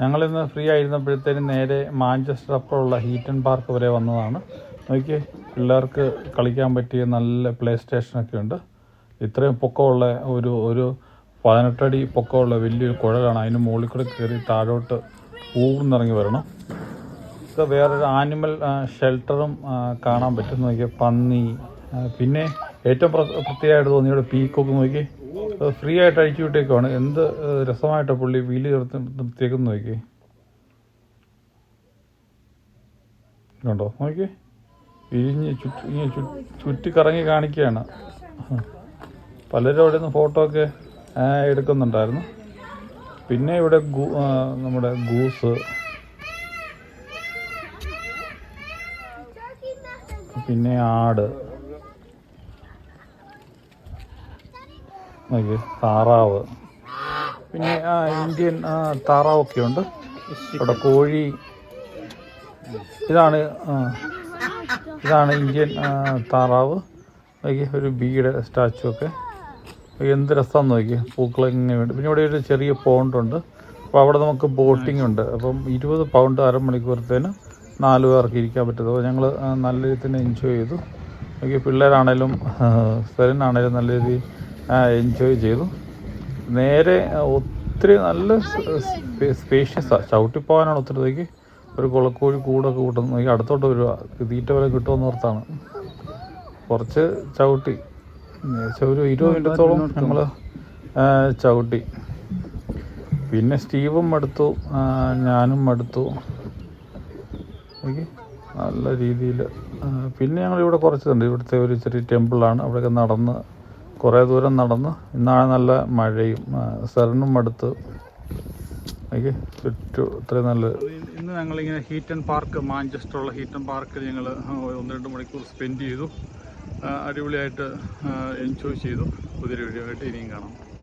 ഞങ്ങളിന്ന് ഫ്രീ ആയിരുന്നപ്പോഴത്തേനും നേരെ മാഞ്ചസ്റ്റർ അപ്പുറമുള്ള ഹീറ്റൻ പാർക്ക് വരെ വന്നതാണ്. നോക്കിയേ പിള്ളേർക്ക് കളിക്കാൻ പറ്റിയ നല്ല പ്ലേ സ്റ്റേഷനൊക്കെ ഉണ്ട്. ഇത്രയും പൊക്കമുള്ള ഒരു ഒരു പതിനെട്ടടി പൊക്കമുള്ള വലിയൊരു കുഴലാണ്. അതിന് മുകളിൽ കൂടെ കയറി താഴോട്ട് ഊർന്നിറങ്ങി വരണം. ഇത് വേറൊരു ആനിമൽ ഷെൽട്ടറും കാണാൻ പറ്റും. നോക്കിയാൽ പന്നി പിന്നെ ഏറ്റവും പ്ര- പ്രത്യേകമായിട്ട് തോന്നിയ പീക്കൊക്കെ നോക്കി ഫ്രീ ആയിട്ട് അഴിച്ചു വിട്ടേക്കുവാണ്. എന്ത് രസമായിട്ട് പുള്ളി വീൽ ചേർത്ത് നിർത്തിയേക്കുന്ന നോക്കി കണ്ടോ നോക്കി വിരിഞ്ഞ് ചുറ്റി ഇങ്ങനെ കറങ്ങി കാണിക്കുകയാണ്. പലരും അവിടെ നിന്ന് ഫോട്ടോ ഒക്കെ എടുക്കുന്നുണ്ടായിരുന്നു. പിന്നെ ഇവിടെ നമ്മുടെ ഗൂസ്. പിന്നെ ആട്. നോക്കി താറാവ്. പിന്നെ ആ ഇന്ത്യൻ താറാവൊക്കെ ഉണ്ട് ഇവിടെ കോഴി. ഇതാണ് ഇതാണ് ഇന്ത്യൻ താറാവ്. നോക്കി ഒരു ബീയുടെ സ്റ്റാച്ചു ഒക്കെ എന്ത് രസമാണെന്ന് നോക്കി പൂക്കൾ ഇങ്ങനെ വേണ്ടി പിന്നെ ഇവിടെ ഒരു ചെറിയ പോണ്ടുണ്ട്. അപ്പോൾ അവിടെ നമുക്ക് ബോട്ടിംഗ് ഉണ്ട്. അപ്പം ഇരുപത് പൗണ്ട് അരമണിക്കൂറത്തേന് നാല് പേർക്ക് ഇരിക്കാൻ പറ്റുന്നത്. അപ്പോൾ ഞങ്ങൾ നല്ല രീതിയിൽ തന്നെ എൻജോയ് ചെയ്തു. നോക്കി പിള്ളേരാണേലും സ്ഥലനാണേലും നല്ല രീതിയിൽ എൻജോയ് ചെയ്തു. നേരെ ഒത്തിരി നല്ല സ്പേഷ്യസാണ് ചവിട്ടിപ്പോകാനാണ് ഒത്തിരി നോക്കി ഒരു കുളക്കോഴി കൂടൊക്കെ കൂട്ടുന്നു. ഈ അടുത്തോട്ട് വരിക. തീറ്റ വരെ കിട്ടുമെന്ന് ഓർത്താണ്. കുറച്ച് ചവിട്ടി. ഒരു ഇരുപത് മിനിറ്റത്തോളം നമ്മൾ ചവിട്ടി. പിന്നെ സ്റ്റീവും മടുത്തു ഞാനും ഓക്കെ നല്ല രീതിയിൽ പിന്നെ ഞങ്ങൾ ഇവിടെ കുറച്ചുണ്ട് ഇവിടുത്തെ ഒരു ചെറിയ ടെമ്പിളാണ് അവിടെയൊക്കെ നടന്ന് കുറേ ദൂരം നടന്ന് ഇന്നാണ് നല്ല മഴയും സെറനും മടുത്ത് ഓക്കെ ചുറ്റും ഇത്രയും നല്ല ഇന്ന് ഞങ്ങളിങ്ങനെ ഹീറ്റൻ പാർക്ക് മാഞ്ചസ്റ്ററുള്ള ഹീറ്റൻ പാർക്കിൽ ഞങ്ങൾ ഒന്ന് രണ്ട് മണിക്കൂർ സ്പെൻഡ് ചെയ്തു. അടിപൊളിയായിട്ട് എൻജോയ് ചെയ്തു. പുതിയ വീഡിയോ ആയിട്ട് ഇനിയും കാണാം.